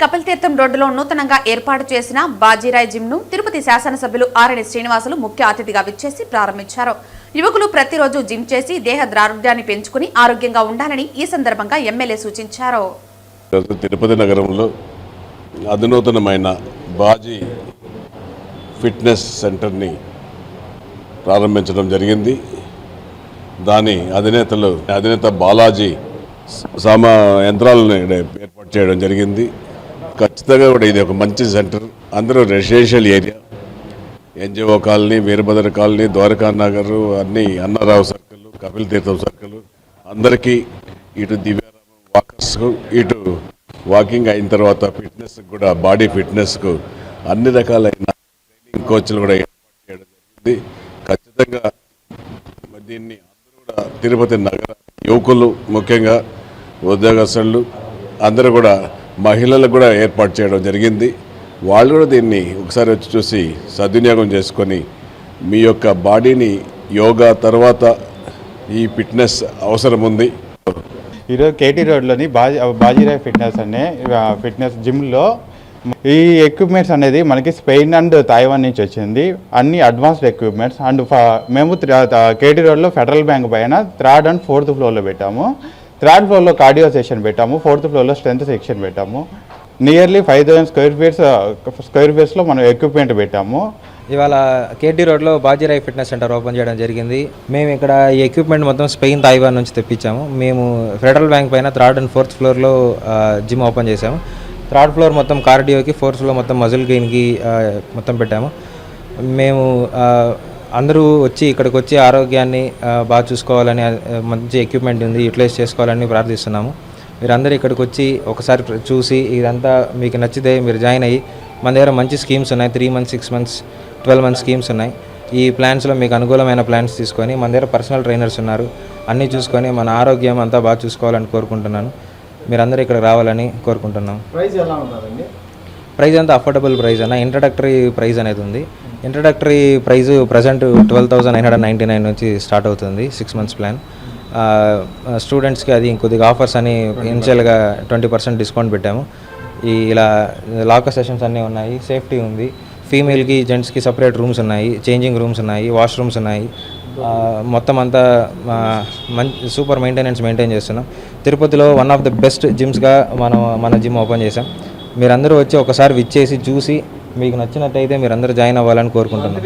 కపిల్ తీర్థం రోడ్డులో నూతనంగా ఏర్పాటు చేసిన బాజీరాయ్ జిమ్ను తిరుపతి శాసనసభ్యులు ఆర్ఎన్ శ్రీనివాసులు ముఖ్య అతిథిగా విచ్చేసి ప్రారంభించారు. యువకులు ప్రతిరోజు జిమ్ చేసి దేహ ద్రారోగ్యాన్ని పెంచుకుని ఆరోగ్యంగా ఉండాలని ఈ సందర్భంగా ఎమ్మెల్యే సూచించారు. తిరుపతి నగరంలో అధునూతనమైన బాజీ ఫిట్నెస్ సెంటర్ని ప్రారంభించడం జరిగింది. దాని అధినేతలు అధినేత బాలాజీ సామా యంత్రాలను ఏర్పాటు చేయడం జరిగింది. ఖచ్చితంగా కూడా ఇది ఒక మంచి సెంటర్. అందరూ residential area. NGO colony Veerabhadra colony Dwaraka Nagar అన్ని అన్నారావు సర్కిల్ కపిల్ తీర్థం సర్కిల్. అందరికీ ఇటు దివ్యారామం వాకర్స్కు ఇటు వాకింగ్ అయిన తర్వాత ఫిట్నెస్ కూడా బాడీ ఫిట్నెస్కు అన్ని రకాలైన ట్రైనింగ్ కోచ్లు కూడా ఏర్పాటు చేయడం జరిగింది. ఖచ్చితంగా దీన్ని అందరూ కూడా తిరుపతి నగర యువకులు ముఖ్యంగా ఉద్యోగస్తులు అందరూ కూడా మహిళలకు కూడా ఏర్పాటు చేయడం జరిగింది. వాళ్ళు కూడా దీన్ని ఒకసారి వచ్చి చూసి సద్వినియోగం చేసుకొని మీ యొక్క బాడీని యోగా తర్వాత ఈ ఫిట్నెస్ అవసరం ఉంది. ఈరోజు కేటీ రోడ్లోని బాజీ బాజీరాయ్ ఫిట్నెస్ అనే ఫిట్నెస్ జిమ్లో ఈ ఎక్విప్మెంట్స్ అనేది మనకి స్పెయిన్ అండ్ తైవాన్ నుంచి వచ్చింది. అన్ని అడ్వాన్స్డ్ ఎక్విప్మెంట్స్. అండ్ ఫ- మేము కేటీ రోడ్లో ఫెడరల్ బ్యాంక్ పైన థర్డ్ అండ్ ఫోర్త్ ఫ్లోర్లో పెట్టాము. థర్డ్ ఫ్లోర్లో కార్డియో సెక్షన్ పెట్టాము ఫోర్త్ ఫ్లోర్లో స్ట్రెంత్ సెక్షన్ పెట్టాము. Nearly five thousand square feets square ఫీట్స్లో మనం ఎక్విప్మెంట్ పెట్టాము. ఇవాళ కేటీ రోడ్లో బాజీరాయ్ ఫిట్నెస్ సెంటర్ ఓపెన్ చేయడం జరిగింది. మేము ఇక్కడ ఈ ఎక్విప్మెంట్ మొత్తం స్పెయిన్ తైవాన్ నుంచి తెప్పించాము. మేము ఫెడరల్ బ్యాంక్ పైన థర్డ్ అండ్ ఫోర్త్ ఫ్లోర్లో జిమ్ ఓపెన్ చేసాము థర్డ్ ఫ్లోర్ మొత్తం కార్డియోకి ఫోర్త్ ఫ్లోర్ మొత్తం మజిల్ గెయిన్కి మొత్తం పెట్టాము. మేము అందరూ వచ్చి ఇక్కడికి వచ్చి ఆరోగ్యాన్ని బాగా చూసుకోవాలని మంచి ఎక్విప్మెంట్ ఉంది యూటిలైజ్ చేసుకోవాలని ప్రార్థిస్తున్నాము. మీరందరూ ఇక్కడికి వచ్చి ఒకసారి చూసి ఇదంతా మీకు నచ్చితే మీరు జాయిన్ అయ్యి మన దగ్గర మంచి స్కీమ్స్ ఉన్నాయి three months six months twelve months schemes ఉన్నాయి. ఈ ప్లాన్స్లో మీకు అనుకూలమైన ప్లాన్స్ తీసుకొని మన దగ్గర పర్సనల్ ట్రైనర్స్ ఉన్నారు. అన్నీ చూసుకొని మన ఆరోగ్యం అంతా బాగా చూసుకోవాలని కోరుకుంటున్నాను. మీరందరూ ఇక్కడ రావాలని కోరుకుంటున్నాం ప్రైస్ ఎలా ఉన్నదండి ప్రైస్ అంతా అఫోర్డబుల్ ప్రైస్ అన్న ఇంట్రడక్టరీ ప్రైస్ అనేది ఉంది. Introductory price present twelve thousand nine hundred ninety nine నుంచి స్టార్ట్ అవుతుంది సిక్స్ మంత్స్ ప్లాన్ స్టూడెంట్స్కి అది కొద్దిగా ఆఫర్స్ అని ఇనిషియల్గా ట్వంటీ పర్సెంట్ డిస్కౌంట్ పెట్టాము. ఈ ఇలా లాకర్ సెషన్స్ అన్నీ ఉన్నాయి సేఫ్టీ ఉంది. ఫీమేల్కి జెంట్స్కి సపరేట్ రూమ్స్ ఉన్నాయి చేంజింగ్ రూమ్స్ ఉన్నాయి వాష్రూమ్స్ ఉన్నాయి. మొత్తం అంతా మంచి సూపర్ మెయింటెనెన్స్ మెయింటైన్ చేస్తున్నాం. తిరుపతిలో వన్ ఆఫ్ ద బెస్ట్ జిమ్స్గా మనం మన జిమ్ ఓపెన్ చేసాం మీరందరూ వచ్చి ఒకసారి విచ్చేసి చూసి మీకు నచ్చినట్టయితే మీరు అందరు జాయిన్ అవ్వాలని కోరుకుంటున్నాను